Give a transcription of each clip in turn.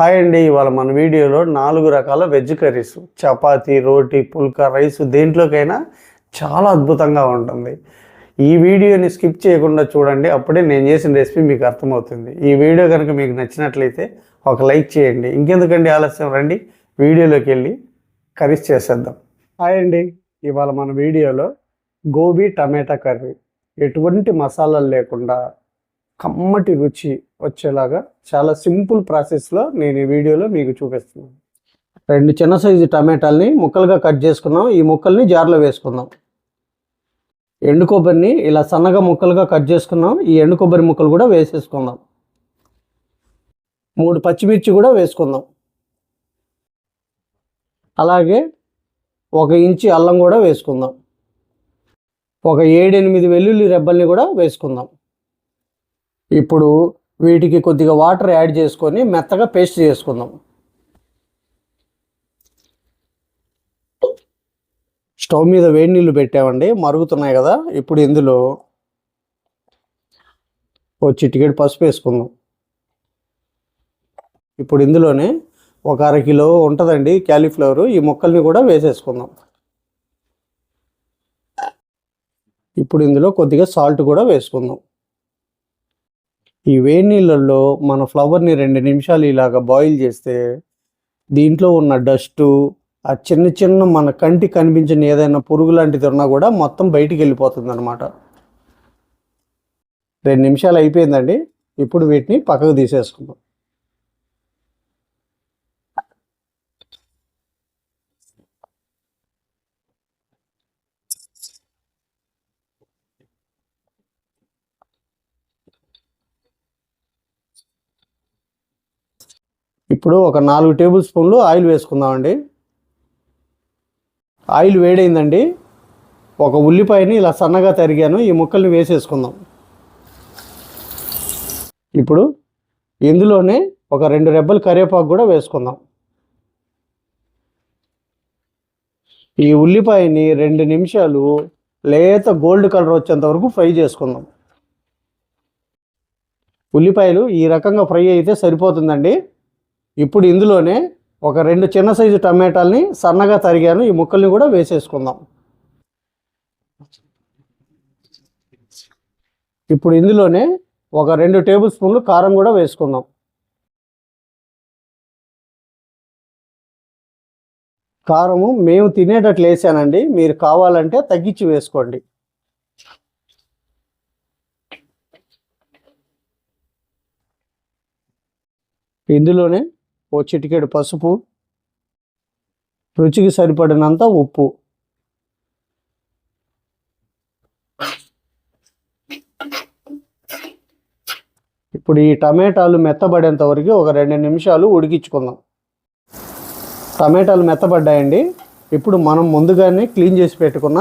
Hi అండి ఇవాళ మన వీడియోలో నాలుగు రకాల veg curries. Chapati roti pulka rice దేంట్లోకైనా చాలా అద్భుతంగా ఉంటుంది. ఈ వీడియోని స్కిప్ చేయకుండా చూడండి అప్పుడే నేను చేసిన రెసిపీ మీకు అర్థమవుతుంది. ఈ వీడియో కనుక మీకు నచ్చినట్లయితే ఒక లైక్ చేయండి. ఇంకెందుకండి ఆలస్యం? రండి వీడియోలోకి వెళ్ళి కర్రీస్ చేసేద్దాం. హాయ్ అండి ఇవాళ మన వీడియోలో గోబీ టమాటా కర్రీ. ఎటువంటి మసాలాలు లేకుండా కమ్మటి రుచి వచ్చేలాగా చాలా సింపుల్ ప్రాసెస్లో నేను ఈ వీడియోలో మీకు చూపిస్తున్నాను. రెండు చిన్న సైజు టమాటాలని ముక్కలుగా కట్ చేసుకున్నాం. ఈ ముక్కల్ని జార్లో వేసుకుందాం. ఎండు కొబ్బరిని ఇలా సన్నగా ముక్కలుగా కట్ చేసుకున్నాం. ఈ ఎండు కొబ్బరి ముక్కలు కూడా వేసేసుకుందాం. మూడు పచ్చిమిర్చి కూడా వేసుకుందాం. అలాగే ఒక ఇంచి అల్లం కూడా వేసుకుందాం. ఒక ఏడెనిమిది వెల్లుల్లి రెబ్బల్ని కూడా వేసుకుందాం. ఇప్పుడు వీటికి కొద్దిగా వాటర్ యాడ్ చేసుకొని మెత్తగా పేస్ట్ చేసుకుందాం. స్టవ్ మీద వేడి నీళ్ళు పెట్టామండి మరుగుతున్నాయి కదా ఇప్పుడు ఇందులో ఓ చిటికెడు పసుపు వేసుకుందాం. ఇప్పుడు ఇందులోనే ఒక అర కిలో ఉంటుందండి క్యాలీఫ్లవర్ ఈ ముక్కల్ని కూడా వేసేసుకుందాం. ఇప్పుడు ఇందులో కొద్దిగా సాల్ట్ కూడా వేసుకుందాం. ఈ వేడి నీళ్ళల్లో మన ఫ్లవర్ని రెండు నిమిషాలు ఇలాగ బాయిల్ చేస్తే దీంట్లో ఉన్న డస్టు ఆ చిన్న చిన్న మన కంటి కనిపించిన ఏదైనా పురుగు లాంటిది ఉన్నా కూడా మొత్తం బయటికి వెళ్ళిపోతుంది అనమాట రెండు నిమిషాలు అయిపోయిందండి. ఇప్పుడు వీటిని పక్కకు తీసేసుకుందాం. ఇప్పుడు ఒక నాలుగు టేబుల్ స్పూన్లు ఆయిల్ వేసుకుందామండి. ఆయిల్ వేడైందండి. ఒక ఉల్లిపాయని ఇలా సన్నగా తరిగాను. ఈ ముక్కల్ని వేసేసుకుందాం. ఇప్పుడు ఇందులోనే ఒక రెండు రెబ్బలు కరివేపాకు కూడా వేసుకుందాం. ఈ ఉల్లిపాయని రెండు నిమిషాలు లేత గోల్డ్ కలర్ వచ్చేంత వరకు ఫ్రై చేసుకుందాం. ఉల్లిపాయలు ఈ రకంగా ఫ్రై అయితే సరిపోతుందండి. ఇప్పుడు ఇందులోనే ఒక రెండు చిన్న సైజు టమాటాలని సన్నగా తరిగాను. ఈ ముక్కల్ని కూడా వేసేసుకుందాం. ఇప్పుడు ఇందులోనే ఒక రెండు టేబుల్ స్పూన్లు కారం కూడా వేసుకుందాం. కారము మేము తినేటట్లు వేసానండి. మీరు కావాలంటే తగ్గించి వేసుకోండి. ఇందులోనే ఓ చిటికెడు పసుపు రుచికి సరిపడినంత ఉప్పు. ఇప్పుడు ఈ టమాటాలు మెత్తబడేంత వరకు ఒక రెండు నిమిషాలు ఉడికించుకుందాం. టమాటాలు మెత్తబడ్డాయండి. ఇప్పుడు మనం ముందుగానే క్లీన్ చేసి పెట్టుకున్న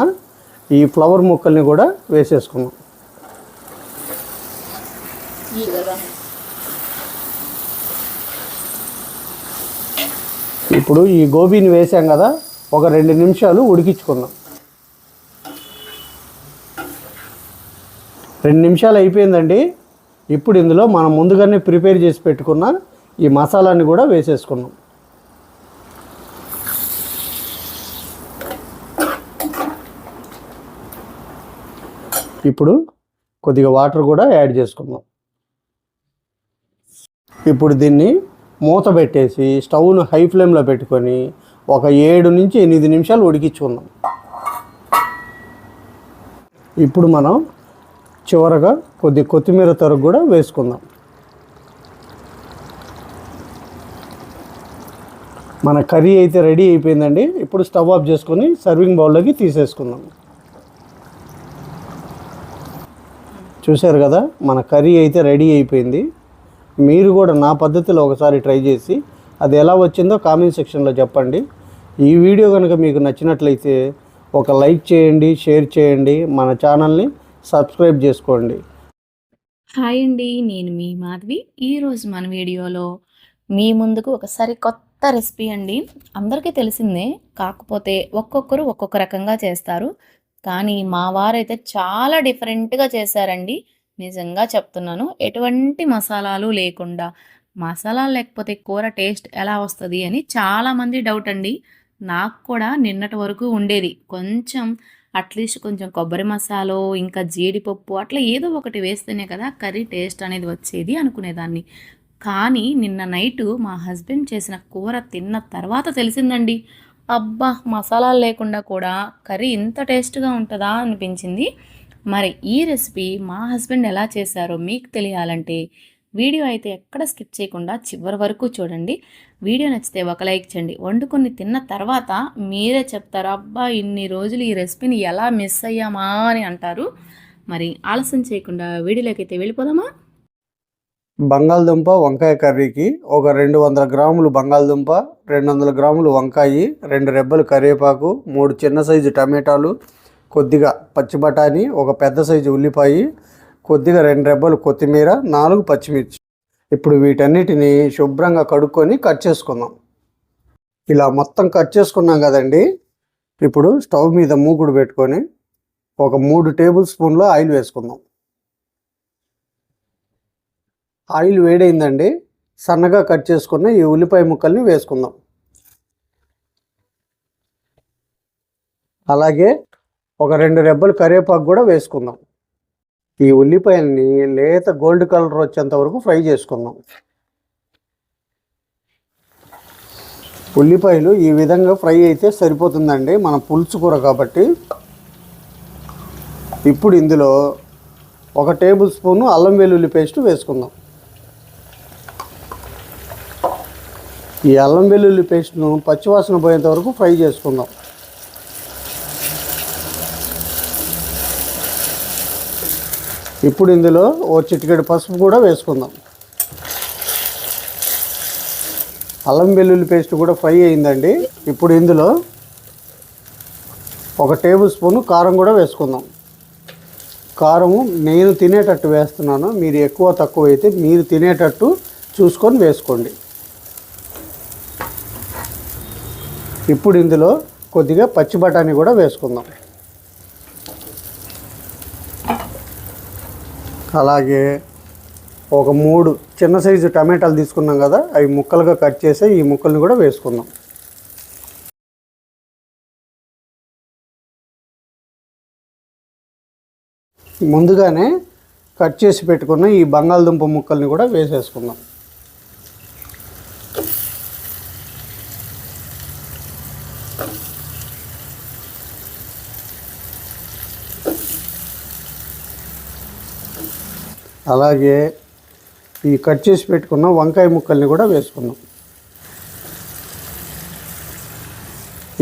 ఈ ఫ్లవర్ ముక్కల్ని కూడా వేసేసుకుందాం. ఇప్పుడు ఈ గోబీని వేసాం కదా ఒక రెండు నిమిషాలు ఉడికించుకుందాం. రెండు నిమిషాలు అయిపోయిందండి. ఇప్పుడు ఇందులో మనం ముందుగానే ప్రిపేర్ చేసి పెట్టుకున్న ఈ మసాలాని కూడా వేసేసుకున్నాం. ఇప్పుడు కొద్దిగా వాటర్ కూడా యాడ్ చేసుకుందాం. ఇప్పుడు దీన్ని మూత పెట్టేసి స్టవ్ను హై ఫ్లేమ్లో పెట్టుకొని ఒక ఏడు నుంచి ఎనిమిది నిమిషాలు ఉడికించుకుందాం. ఇప్పుడు మనం చివరగా కొద్ది కొత్తిమీర తరుగు కూడా వేసుకుందాం. మన కర్రీ అయితే రెడీ అయిపోయిందండి. ఇప్పుడు స్టవ్ ఆఫ్ చేసుకొని సర్వింగ్ బౌల్లోకి తీసేసుకుందాం. చూశారు కదా మన కర్రీ అయితే రెడీ అయిపోయింది. మీరు కూడా నా పద్ధతిలో ఒకసారి ట్రై చేసి అది ఎలా వచ్చిందో కామెంట్ సెక్షన్లో చెప్పండి. ఈ వీడియో కనుక మీకు నచ్చినట్లయితే ఒక లైక్ చేయండి షేర్ చేయండి మన ఛానల్ని సబ్స్క్రైబ్ చేసుకోండి. హాయ్ అండి నేను మీ మాధవి. ఈరోజు మన వీడియోలో మీ ముందుకు ఒకసారి కొత్త రెసిపీ అండి. అందరికీ తెలిసిందే కాకపోతే ఒక్కొక్కరు ఒక్కొక్క రకంగా చేస్తారు. కానీ మా వారైతే చాలా డిఫరెంట్గా చేశారండి. నిజంగా చెప్తున్నాను. ఎటువంటి మసాలాలు లేకుండా మసాలా లేకపోతే కూర టేస్ట్ ఎలా వస్తుంది అని చాలామంది డౌట్ అండి. నాకు కూడా నిన్నటి వరకు ఉండేది. కొంచెం అట్లీస్ట్ కొంచెం కొబ్బరి మసాలో ఇంకా జీడిపప్పు అట్లా ఏదో ఒకటి వేస్తేనే కదా కర్రీ టేస్ట్ అనేది వచ్చేది అనుకునేదాన్ని. కానీ నిన్న నైటు మా హస్బెండ్ చేసిన కూర తిన్న తర్వాత తెలిసిందండి. అబ్బా! మసాలాలు లేకుండా కూడా కర్రీ ఇంత టేస్ట్గా ఉంటుందా అనిపించింది. మరి ఈ రెసిపీ మా హస్బెండ్ ఎలా చేశారో మీకు తెలియాలంటే వీడియో అయితే ఎక్కడ స్కిప్ చేయకుండా చివరి వరకు చూడండి. వీడియో నచ్చితే ఒక లైక్ చేయండి. వండుకొని తిన్న తర్వాత మీరే చెప్తారు అబ్బా ఇన్ని రోజులు ఈ రెసిపీని ఎలా మిస్ అయ్యామా? అని అంటారు. మరి ఆలస్యం చేయకుండా వీడియోలోకి అయితే వెళ్ళిపోదామా? బంగాళదుంప వంకాయ కర్రీకి ఒక రెండు వందల గ్రాములు బంగాళదుంప రెండు వందల గ్రాములు వంకాయి రెండు రెబ్బలు కరివేపాకు మూడు చిన్న సైజు టమాటాలు కొద్దిగా పచ్చి బఠానీ ఒక పెద్ద సైజు ఉల్లిపాయ కొద్దిగా రెండు రెబ్బలు కొత్తిమీర నాలుగు పచ్చిమిర్చి. ఇప్పుడు వీటన్నిటిని శుభ్రంగా కడుక్కొని కట్ చేసుకుందాం. ఇలా మొత్తం కట్ చేసుకున్నాం కదండి. ఇప్పుడు స్టవ్ మీద మూకుడు పెట్టుకొని ఒక మూడు టేబుల్ స్పూన్లు ఆయిల్ వేసుకుందాం. ఆయిల్ వేడైందండి. సన్నగా కట్ చేసుకున్న ఈ ఉల్లిపాయ ముక్కల్ని వేసుకుందాం. అలాగే ఒక రెండు రెబ్బలు కరివేపాకు కూడా వేసుకుందాం. ఈ ఉల్లిపాయల్ని లేత గోల్డ్ కలర్ వచ్చేంత వరకు ఫ్రై చేసుకుందాం. ఉల్లిపాయలు ఈ విధంగా ఫ్రై అయితే సరిపోతుందండి. మన పులుసు కూర కాబట్టి. ఇప్పుడు ఇందులో ఒక టేబుల్ స్పూను అల్లం వెల్లుల్లి పేస్ట్ వేసుకుందాం. ఈ అల్లం వెల్లుల్లి పేస్ట్ను పచ్చివాసన పోయేంత వరకు ఫ్రై చేసుకుందాం. ఇప్పుడు ఇందులో ఓ చిటికెడు పసుపు కూడా వేసుకుందాం. అల్లం వెల్లుల్లి పేస్ట్ కూడా ఫ్రై అయిందండి. ఇప్పుడు ఇందులో ఒక టేబుల్ స్పూను కారం కూడా వేసుకుందాం. కారము నేను తినేటట్టు వేస్తున్నాను. మీరు ఎక్కువ తక్కువ అయితే మీరు తినేటట్టు చూసుకొని వేసుకోండి. ఇప్పుడు ఇందులో కొద్దిగా పచ్చి బఠానీ కూడా వేసుకుందాం. అలాగే ఒక మూడు చిన్న సైజు టమాటాలు తీసుకున్నాం కదా అవి ముక్కలుగా కట్ చేసి ఈ ముక్కల్ని కూడా వేసుకుందాం. ముందుగానే కట్ చేసి పెట్టుకున్న ఈ బంగాళదుంప ముక్కల్ని కూడా వేసేసుకుందాం. అలాగే ఈ కట్ చేసి పెట్టుకున్న వంకాయ ముక్కల్ని కూడా వేసుకుందాం.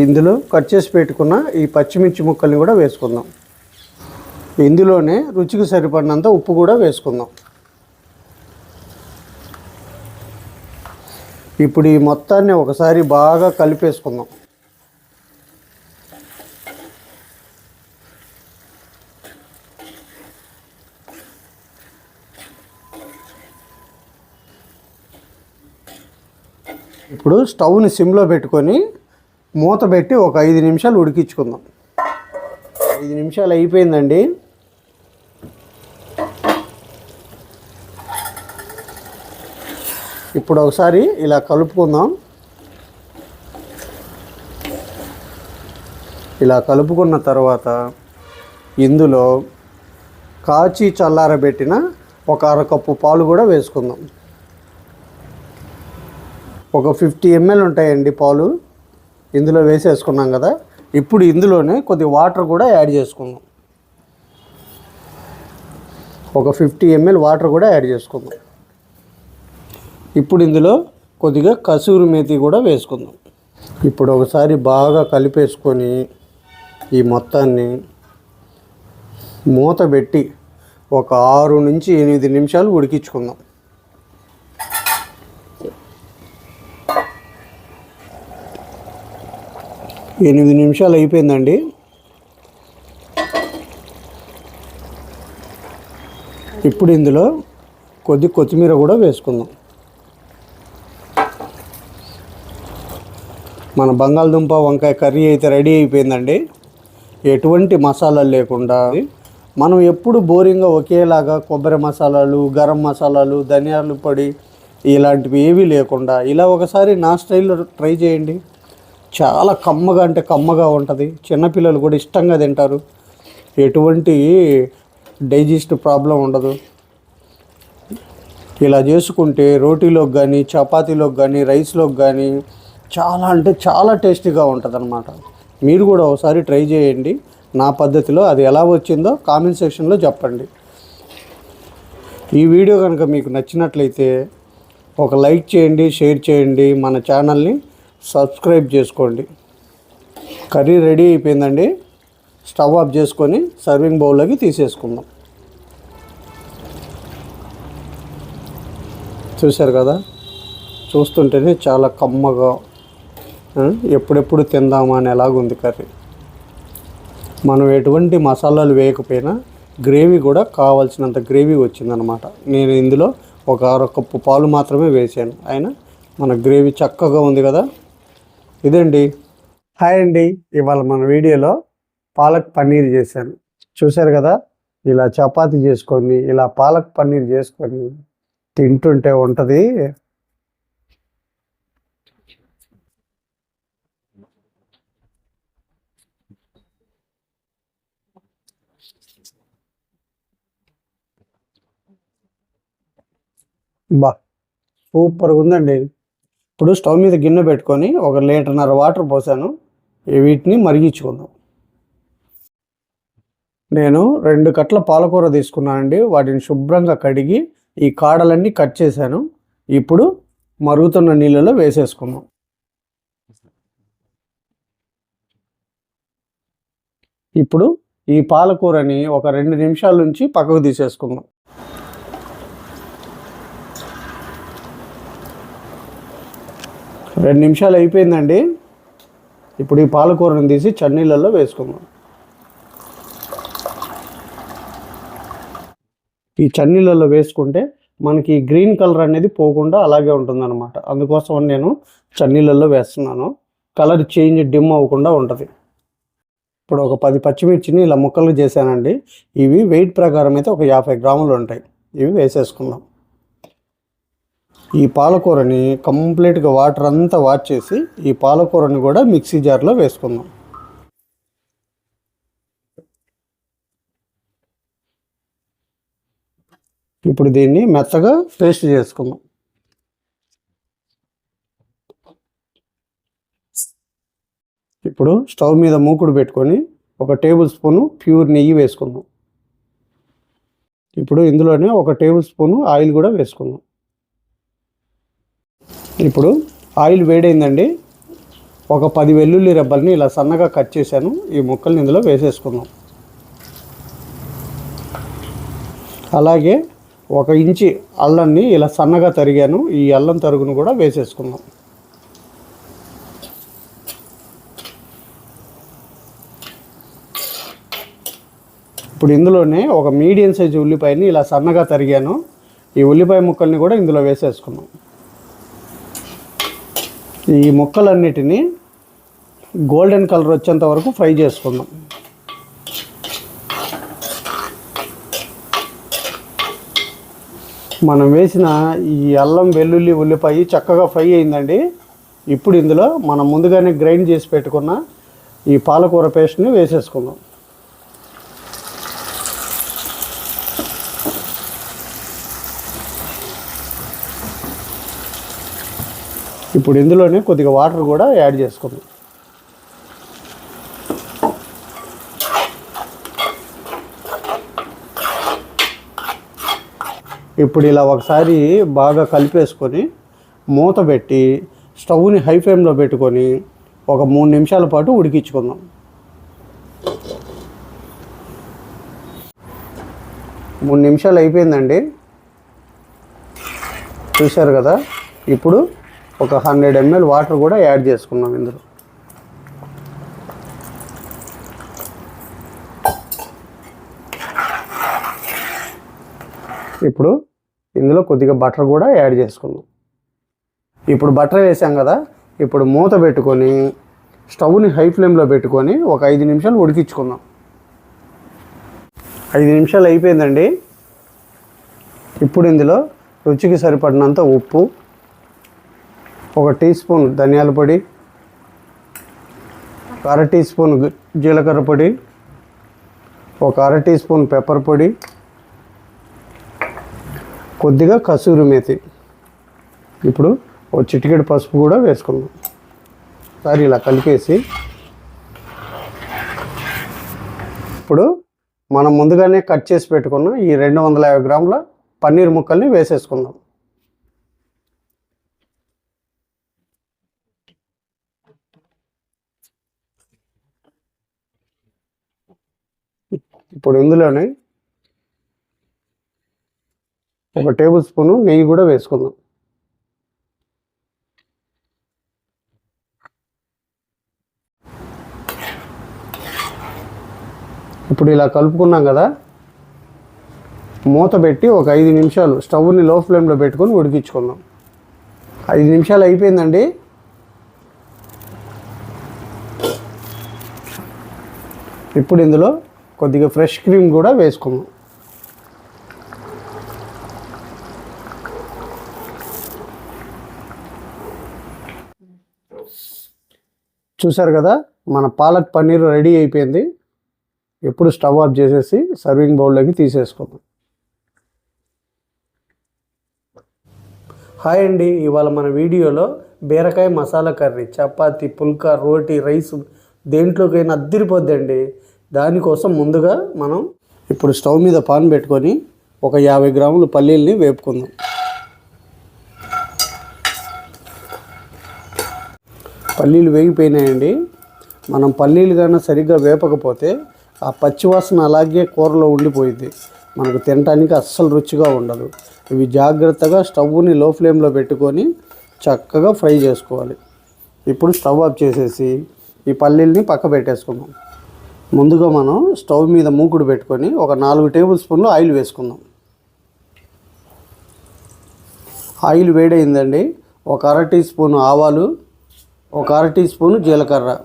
ఇందులో కట్ చేసి పెట్టుకున్న ఈ పచ్చిమిర్చి ముక్కల్ని కూడా వేసుకుందాం. ఇందులోనే రుచికి సరిపడినంత ఉప్పు కూడా వేసుకుందాం. ఇప్పుడు ఈ మొత్తాన్ని ఒకసారి బాగా కలిపేసుకుందాం. ఇప్పుడు స్టవ్ని సిమ్లో పెట్టుకొని మూత పెట్టి ఒక ఐదు నిమిషాలు ఉడికించుకుందాం. ఐదు నిమిషాలు అయిపోయిందండి. ఇప్పుడు ఒకసారి ఇలా కలుపుకుందాం. ఇలా కలుపుకున్న తర్వాత ఇందులో కాచి చల్లారబెట్టిన ఒక అరకప్పు పాలు కూడా వేసుకుందాం. ఒక ఫిఫ్టీ ఎంఎల్ ఉంటాయండి పాలు. ఇందులో వేసేసుకున్నాం కదా. ఇప్పుడు ఇందులోనే కొద్ది వాటర్ కూడా యాడ్ చేసుకుందాం. ఒక ఫిఫ్టీ ఎంఎల్ వాటర్ కూడా యాడ్ చేసుకుందాం. ఇప్పుడు ఇందులో కొద్దిగా కసూరి మేతి కూడా వేసుకుందాం. ఇప్పుడు ఒకసారి బాగా కలిపేసుకొని ఈ మొత్తాన్ని మూత పెట్టి ఒక ఆరు నుంచి ఎనిమిది నిమిషాలు ఉడికించుకుందాం. ఎనిమిది నిమిషాలు అయిపోయిందండి. ఇప్పుడు ఇందులో కొద్ది కొత్తిమీర కూడా వేసుకుందాం. మన బంగాళదుంప వంకాయ కర్రీ అయితే రెడీ అయిపోయిందండి. ఎటువంటి మసాలాలు లేకుండా మనం ఎప్పుడు బోరింగ్గా ఒకేలాగా కొబ్బరి మసాలాలు గరం మసాలాలు ధనియాలు పొడి ఇలాంటివి ఏవీ లేకుండా ఇలా ఒకసారి నా స్టైల్లో ట్రై చేయండి. చాలా కమ్మగా అంటే కమ్మగా ఉంటుంది. చిన్నపిల్లలు కూడా ఇష్టంగా తింటారు. ఎటువంటి డైజెస్ట్ ప్రాబ్లం ఉండదు. ఇలా చేసుకుంటే రోటీలోకి కానీ చపాతీలోకి కానీ రైస్లోకి కానీ చాలా అంటే చాలా టేస్టీగా ఉంటుంది మీరు కూడా ఒకసారి ట్రై చేయండి. నా పద్ధతిలో అది ఎలా వచ్చిందో కామెంట్ సెక్షన్లో చెప్పండి. ఈ వీడియో కనుక మీకు నచ్చినట్లయితే ఒక లైక్ చేయండి షేర్ చేయండి మన ఛానల్ని. సబ్స్క్రైబ్ చేసుకోండి. కర్రీ రెడీ అయిపోయిందండి. స్టవ్ ఆఫ్ చేసుకొని సర్వింగ్ బౌల్లోకి తీసేసుకుందాం. చూశారు కదా? చూస్తుంటేనే చాలా కమ్మగా ఎప్పుడెప్పుడు తిందామా అని ఎలాగుంది కర్రీ. మనం ఎటువంటి మసాలాలు వేయకపోయినా గ్రేవీ కూడా కావాల్సినంత గ్రేవీ వచ్చిందనమాట. నేను ఇందులో ఒక అర కప్పు పాలు మాత్రమే వేసాను అయినా మన గ్రేవీ చక్కగా ఉంది కదా? ఇదండి హాయ్ అండి. ఇవాళ మన వీడియోలో పాలక్ పన్నీర్ చేశాను. చూశారు కదా? ఇలా చపాతీ చేసుకొని ఇలా పాలక్ పన్నీర్ చేసుకొని తింటుంటే ఉంటుంది. బా సూపర్గా ఉందండి. ఇప్పుడు స్టవ్ మీద గిన్నె పెట్టుకొని ఒక లీటర్న్నర వాటర్ పోసాను. వీటిని మరిగించుకుందాం. నేను రెండు కట్ల పాలకూర తీసుకున్నానండి. వాటిని శుభ్రంగా కడిగి ఈ కాడలన్నీ కట్ చేశాను. ఇప్పుడు మరుగుతున్న నీళ్ళలో వేసేసుకుందాం. ఇప్పుడు ఈ పాలకూరని ఒక రెండు నిమిషాల నుంచి పక్కకు తీసేసుకుందాం. రెండు నిమిషాలు అయిపోయిందండి. ఇప్పుడు ఈ పాలకూరని తీసి చన్నీళ్ళల్లో వేసుకుందాం. ఈ చన్నీళ్ళల్లో వేసుకుంటే మనకి గ్రీన్ కలర్ అనేది పోకుండా అలాగే ఉంటుందన్నమాట. అందుకోసం నేను చన్నీళ్ళల్లో వేస్తున్నాను. కలర్ చేంజ్ డిమ్ అవ్వకుండా ఉంటుంది. ఇప్పుడు ఒక పది పచ్చిమిర్చిని ఇలా ముక్కలు చేశానండి. ఇవి వెయిట్ ప్రకారం అయితే ఒక యాభై గ్రాములు ఉంటాయి. ఇవి వేసేసుకుందాం. ఈ పాలకూరని కంప్లీట్గా వాటర్ అంతా వాచ్ చేసి ఈ పాలకూరని కూడా మిక్సీ జార్లో వేసుకుందాం. ఇప్పుడు దీన్ని మెత్తగా పేస్ట్ చేసుకుందాం. ఇప్పుడు స్టవ్ మీద మూకుడు పెట్టుకొని ఒక టేబుల్ స్పూను ప్యూర్ నెయ్యి వేసుకుందాం. ఇప్పుడు ఇందులోనే ఒక టేబుల్ స్పూను ఆయిల్ కూడా వేసుకుందాం. ఇప్పుడు ఆయిల్ వేడైందండి. ఒక పది వెల్లుల్లి రెబ్బల్ని ఇలా సన్నగా కట్ చేశాను. ఈ ముక్కల్ని ఇందులో వేసేసుకుందాం. అలాగే ఒక ఇంచి అల్లాన్ని ఇలా సన్నగా తరిగాను. ఈ అల్లం తరుగును కూడా వేసేసుకుందాం. ఇప్పుడు ఇందులోనే ఒక మీడియం సైజు ఉల్లిపాయని ఇలా సన్నగా తరిగాను. ఈ ఉల్లిపాయ ముక్కల్ని కూడా ఇందులో వేసేసుకున్నాం ఈ ముక్కలన్నిటినీ గోల్డెన్ కలర్ వచ్చేంత వరకు ఫ్రై చేసుకుందాం. మనం వేసిన ఈ అల్లం వెల్లుల్లి ఉల్లిపాయ చక్కగా ఫ్రై అయిందండి. ఇప్పుడు ఇందులో మనం ముందుగానే గ్రైండ్ చేసి పెట్టుకున్న ఈ పాలకూర పేస్ట్ని వేసేసుకుందాం. ఇప్పుడు ఇందులోనే కొద్దిగా వాటర్ కూడా యాడ్ చేసుకుందాం. ఇప్పుడు ఇలా ఒకసారి బాగా కలిపేసుకొని మూత పెట్టి స్టవ్ని హై ఫ్లేమ్లో పెట్టుకొని ఒక మూడు నిమిషాల పాటు ఉడికించుకుందాం. మూడు నిమిషాలు అయిపోయిందండి. చూశారు కదా? ఇప్పుడు ఒక హండ్రెడ్ ఎంఎల్ వాటర్ కూడా యాడ్ చేసుకున్నాం ఇందులో. ఇప్పుడు ఇందులో కొద్దిగా బటర్ కూడా యాడ్ చేసుకుందాం. ఇప్పుడు బటర్ వేసాం కదా ఇప్పుడు మూత పెట్టుకొని స్టవ్ని హై ఫ్లేమ్లో పెట్టుకొని ఒక ఐదు నిమిషాలు ఉడికించుకుందాం. ఐదు నిమిషాలు అయిపోయిందండి. ఇప్పుడు ఇందులో రుచికి సరిపడినంత ఉప్పు ఒక టీ స్పూన్ ధనియాల పొడి అర టీ స్పూన్ జీలకర్ర పొడి ఒక అర టీ స్పూన్ పెప్పర్ పొడి కొద్దిగా కసూరి మేతి. ఇప్పుడు ఒక చిటికెడు పసుపు కూడా వేసుకుందాం. ఒకసారి ఇలా కలిపేసి ఇప్పుడు మనం ముందుగానే కట్ చేసి పెట్టుకున్న ఈ రెండు వందల యాభై గ్రాముల పన్నీర్ ముక్కల్ని వేసేసుకుందాం. ఇప్పుడు ఇందులోనే ఒక టేబుల్ స్పూను నెయ్యి కూడా వేసుకుందాం. ఇప్పుడు ఇలా కలుపుకున్నాం కదా మూత పెట్టి ఒక ఐదు నిమిషాలు స్టవ్ని లో ఫ్లేమ్లో పెట్టుకొని ఉడికించుకుందాం. ఐదు నిమిషాలు అయిపోయిందండి. ఇప్పుడు ఇందులో కొద్దిగా ఫ్రెష్ క్రీమ్ కూడా వేసుకుందాం. చూసారు కదా మన పాలక్ పన్నీర్ రెడీ అయిపోయింది. ఎప్పుడు స్టవ్ ఆఫ్ చేసేసి సర్వింగ్ బౌల్లోకి తీసేసుకుందాం. హాయ్ అండి ఇవాళ మన వీడియోలో బీరకాయ మసాలా కర్రీ చపాతి పుల్కా రోటీ రైస్ దేంట్లోకైనా అద్దరిపోద్దండి. దానికోసం ముందుగా మనం ఇప్పుడు స్టవ్ మీద పాన్ పెట్టుకొని ఒక యాభై గ్రాములు పల్లీల్ని వేపుకుందాం. పల్లీలు వేగిపోయినాయండి. మనం పల్లీలు కానీ సరిగ్గా వేపకపోతే ఆ పచ్చివాసన అలాగే కూరలో ఉండిపోయింది మనకు తినటానికి అస్సలు రుచిగా ఉండదు. ఇవి జాగ్రత్తగా స్టవ్ని లో ఫ్లేమ్లో పెట్టుకొని చక్కగా ఫ్రై చేసుకోవాలి. ఇప్పుడు స్టవ్ ఆఫ్ చేసేసి ఈ పల్లీల్ని పక్క పెట్టేసుకుందాం ముందుగా మనం స్టవ్ మీద మూకుడు పెట్టుకొని ఒక నాలుగు టేబుల్ స్పూన్లు ఆయిల్ వేసుకుందాం. ఆయిల్ వేడైందండి. ఒక అర టీ స్పూన్ ఆవాలు ఒక అర టీ స్పూన్ జీలకర్ర.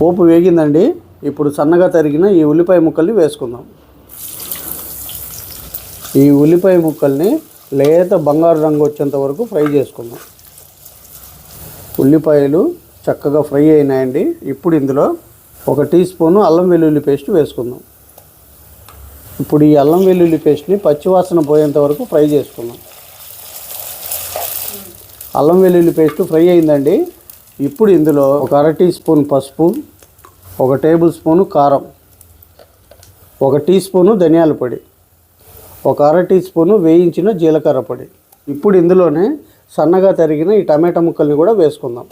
పోపు వేగిందండి. ఇప్పుడు సన్నగా తరిగిన ఈ ఉల్లిపాయ ముక్కల్ని వేసుకుందాం. ఈ ఉల్లిపాయ ముక్కల్ని లేత బంగారు రంగు వచ్చేంత వరకు ఫ్రై చేసుకుందాం. ఉల్లిపాయలు చక్కగా ఫ్రై అయినాయండి. ఇప్పుడు ఇందులో ఒక టీ స్పూను అల్లం వెల్లుల్లి పేస్ట్ వేసుకుందాం. ఇప్పుడు ఈ అల్లం వెల్లుల్లి పేస్ట్ని పచ్చివాసన పోయేంత వరకు ఫ్రై చేసుకుందాం. అల్లం వెల్లుల్లి పేస్ట్ ఫ్రై అయిందండి. ఇప్పుడు ఇందులో ఒక అర టీ స్పూన్ పసుపు ఒక టేబుల్ స్పూను కారం ఒక టీ స్పూను ధనియాల పొడి ఒక అర టీ స్పూను వేయించిన జీలకర్ర పొడి. ఇప్పుడు ఇందులోనే సన్నగా తరిగిన ఈ టమాటా ముక్కల్ని కూడా వేసుకుందాం.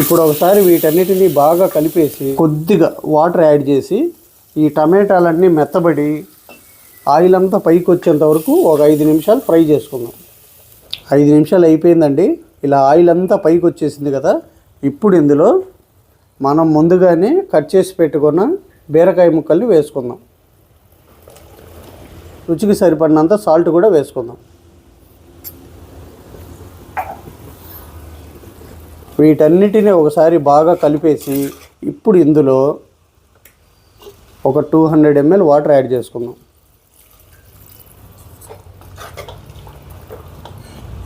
ఇప్పుడు ఒకసారి వీటన్నిటిని బాగా కలిపేసి కొద్దిగా వాటర్ యాడ్ చేసి ఈ టమాటాలన్నీ మెత్తబడి ఆయిల్ అంతా పైకి వచ్చేంత వరకు ఒక ఐదు నిమిషాలు ఫ్రై చేసుకుందాం. ఐదు నిమిషాలు అయిపోయిందండి. ఇలా ఆయిల్ అంతా పైకి వచ్చేసింది కదా. ఇప్పుడు ఇందులో మనం ముందుగానే కట్ చేసి పెట్టుకున్న బీరకాయ ముక్కల్ని వేసుకుందాం. రుచికి సరిపడినంత సాల్ట్ కూడా వేసుకుందాం. వీటన్నిటిని ఒకసారి బాగా కలిపేసి ఇప్పుడు ఇందులో ఒక two hundred ML water add చేసుకుందాం.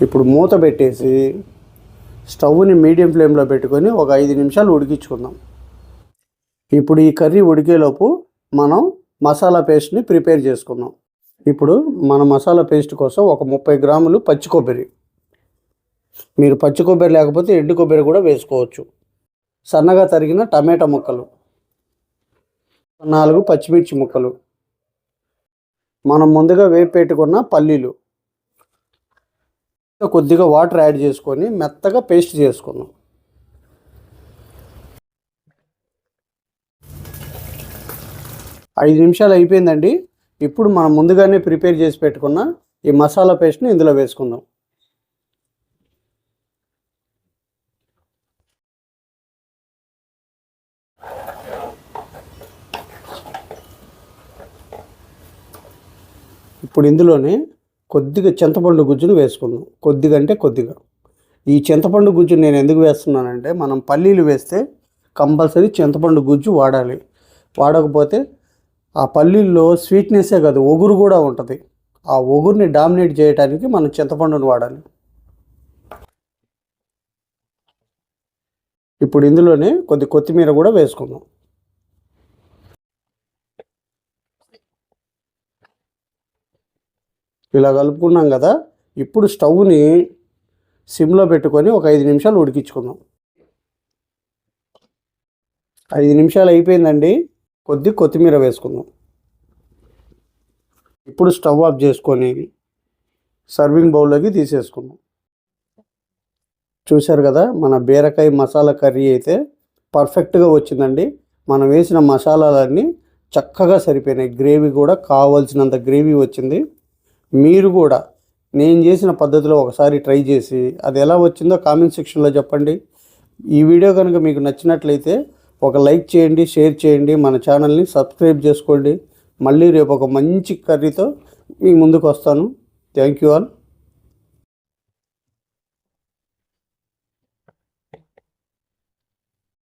ఇప్పుడు మూత పెట్టేసి స్టవ్ని మీడియం ఫ్లేమ్లో పెట్టుకొని ఒక ఐదు నిమిషాలు ఉడికించుకుందాం. ఇప్పుడు ఈ కర్రీ ఉడికేలోపు మనం మసాలా పేస్ట్ని ప్రిపేర్ చేసుకుందాం. ఇప్పుడు మన మసాలా పేస్ట్ కోసం ఒక ముప్పై గ్రాములు పచ్చి కొబ్బరి మీరు పచ్చి కొబ్బరి లేకపోతే ఎండు కొబ్బరి కూడా వేసుకోవచ్చు. సన్నగా తరిగిన టమాటా ముక్కలు. నాలుగు పచ్చిమిర్చి ముక్కలు. మనం ముందుగా వేపు పెట్టుకున్న పల్లీలు. కొద్దిగా వాటర్ యాడ్ చేసుకొని మెత్తగా పేస్ట్ చేసుకుందాం. ఐదు నిమిషాలు అయిపోయిందండి. ఇప్పుడు మనం ముందుగానే ప్రిపేర్ చేసి పెట్టుకున్న ఈ మసాలా పేస్ట్ని ఇందులో వేసుకుందాం. ఇప్పుడు ఇందులోనే కొద్దిగా చింతపండు గుజ్జును వేసుకుందాం. కొద్దిగా అంటే కొద్దిగా. ఈ చింతపండు గుజ్జు నేను ఎందుకు వేస్తున్నానంటే మనం పల్లీలు వేస్తే కంపల్సరీ చింతపండు గుజ్జు వాడాలి. వాడకపోతే ఆ పల్లీల్లో స్వీట్నెస్సే కాదు ఒగురు కూడా ఉంటుంది. ఆ ఒగురుని డామినేట్ చేయడానికి మనం చింతపండును వాడాలి. ఇప్పుడు ఇందులోనే కొద్ది కొత్తిమీర కూడా వేసుకుందాం. ఇలా కలుపుకున్నాం కదా ఇప్పుడు స్టవ్ని సిమ్లో పెట్టుకొని ఒక ఐదు నిమిషాలు ఉడికించుకుందాం. ఐదు నిమిషాలు అయిపోయిందండి కొద్ది కొత్తిమీర వేసుకుందాం. ఇప్పుడు స్టవ్ ఆఫ్ చేసుకొని సర్వింగ్ బౌల్లోకి తీసేసుకుందాం. చూశారు కదా మన బీరకాయ మసాలా కర్రీ అయితే పర్ఫెక్ట్గా వచ్చిందండి. మనం వేసిన మసాలాలన్నీ చక్కగా సరిపోయినాయి. గ్రేవీ కూడా కావాల్సినంత గ్రేవీ వచ్చింది. మీరు కూడా నేను చేసిన పద్ధతిలో ఒకసారి ట్రై చేసి అది ఎలా వచ్చిందో కామెంట్ సెక్షన్లో చెప్పండి. ఈ వీడియో కనుక మీకు నచ్చినట్లయితే ఒక లైక్ చేయండి షేర్ చేయండి మన ఛానల్ని సబ్స్క్రైబ్ చేసుకోండి. మళ్ళీ రేపు ఒక మంచి కర్రీతో మీ ముందుకు వస్తాను. Thank you all.